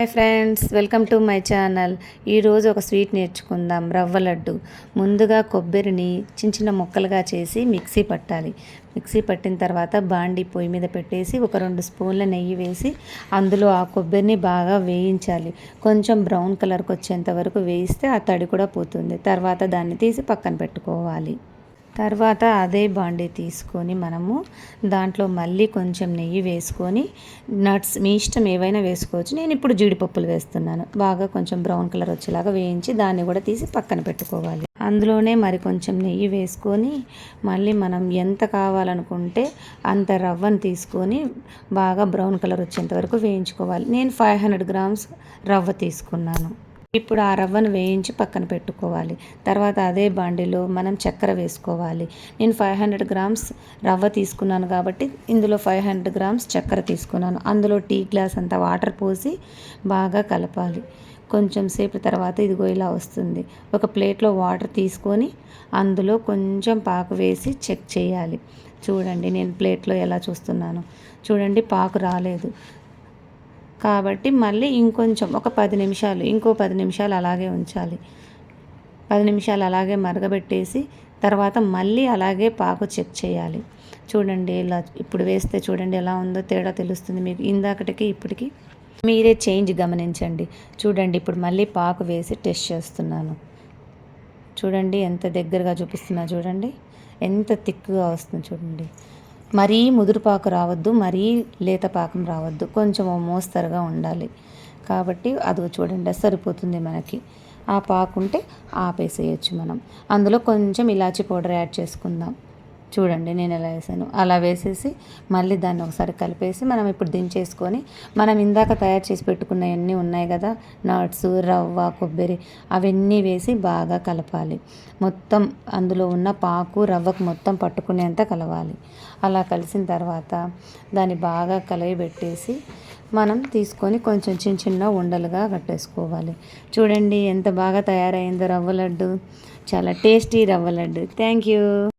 Hi friends welcome to my channel. ఈరోజు ఒక sweet నేర్చుకుందాం రవ్వ లడ్డు. ముందుగా కొబ్బరిని చిన్న చిన్న ముక్కలుగా చేసి మిక్సీ పట్టాలి. మిక్సీ పట్టిన తర్వాత బాండి పొయ్యి మీద పెట్టేసి ఒక రెండు స్పూన్ల నెయ్యి వేసి అందులో ఆ కొబ్బరిని బాగా వేయించాలి. కొంచెం బ్రౌన్ కలర్కి వచ్చేంత వరకు వేయిస్తే ఆ తడి కూడా పోతుంది. తర్వాత దాన్ని తీసి పక్కన పెట్టుకోవాలి. తర్వాత అదే బాండీ తీసుకొని మనము దాంట్లో మళ్ళీ కొంచెం నెయ్యి వేసుకొని నట్స్ మీ ఇష్టం ఏవైనా వేసుకోవచ్చు. నేను ఇప్పుడు జీడిపప్పులు వేస్తున్నాను. బాగా కొంచెం బ్రౌన్ కలర్ వచ్చేలాగా వేయించి దాన్ని కూడా తీసి పక్కన పెట్టుకోవాలి. అందులోనే మరి కొంచెం నెయ్యి వేసుకొని మళ్ళీ మనం ఎంత కావాలనుకుంటే అంత రవ్వను తీసుకొని బాగా బ్రౌన్ కలర్ వచ్చేంత వరకు వేయించుకోవాలి. నేను ఫైవ్ హండ్రెడ్ గ్రామ్స్ రవ్వ తీసుకున్నాను. ఇప్పుడు ఆ రవ్వను వేయించి పక్కన పెట్టుకోవాలి. తర్వాత అదే బాండిలో మనం చక్కెర వేసుకోవాలి. నేను ఫైవ్ హండ్రెడ్ గ్రామ్స్ రవ్వ తీసుకున్నాను కాబట్టి ఇందులో ఫైవ్ హండ్రెడ్ గ్రామ్స్ చక్కెర తీసుకున్నాను. అందులో టీ గ్లాస్ అంత వాటర్ పోసి బాగా కలపాలి. కొంచెం సేపు తర్వాత ఇదిగో ఇలా వస్తుంది. ఒక ప్లేట్లో వాటర్ తీసుకొని అందులో కొంచెం పాకు వేసి చెక్ చేయాలి. చూడండి నేను ప్లేట్లో ఎలా చూస్తున్నాను. చూడండి పాకు రాలేదు. కాబట్టి మళ్ళీ ఇంకొంచెం ఒక పది నిమిషాలు ఇంకో పది నిమిషాలు అలాగే ఉంచాలి. పది నిమిషాలు అలాగే మరగబెట్టేసి తర్వాత మళ్ళీ అలాగే పాకు చెక్ చేయాలి. చూడండి ఇలా ఇప్పుడు వేస్తే చూడండి ఎలా ఉందో తేడా తెలుస్తుంది మీకు. ఇందాకటికి ఇప్పటికి మీరే చేంజ్ గమనించండి. చూడండి ఇప్పుడు మళ్ళీ పాకు వేసి టెస్ట్ చేస్తున్నాను. చూడండి ఎంత దగ్గరగా చూపిస్తున్నా చూడండి. ఎంత థిక్గా వస్తుంది చూడండి. మరీ ముదురుపాకు రావద్దు మరీ లేత పాకం రావద్దు. కొంచెం మోస్తరుగా ఉండాలి. కాబట్టి అది చూడండి సరిపోతుంది మనకి. ఆ పాకు ఉంటే ఆపేసేయచ్చు మనం. అందులో కొంచెం ఇలాచీ పౌడర్ యాడ్ చేసుకుందాం. చూడండి నేను ఎలా వేసాను. అలా వేసేసి మళ్ళీ దాన్ని ఒకసారి కలిపేసి మనం ఇప్పుడు దించేసుకొని మనం ఇందాక తయారు చేసి పెట్టుకున్నవన్నీ ఉన్నాయి కదా నట్స్ రవ్వ కొబ్బరి అవన్నీ వేసి బాగా కలపాలి. మొత్తం అందులో ఉన్న పాకు రవ్వకు మొత్తం పట్టుకునేంత కలవాలి. అలా కలిసిన తర్వాత దాన్ని బాగా కలయబెట్టేసి మనం తీసుకొని కొంచెం చిన్న చిన్న ఉండలుగా కట్టేసుకోవాలి. చూడండి ఎంత బాగా తయారైందో రవ్వ లడ్డు. చాలా టేస్టీ రవ్వ లడ్డు. Thank you.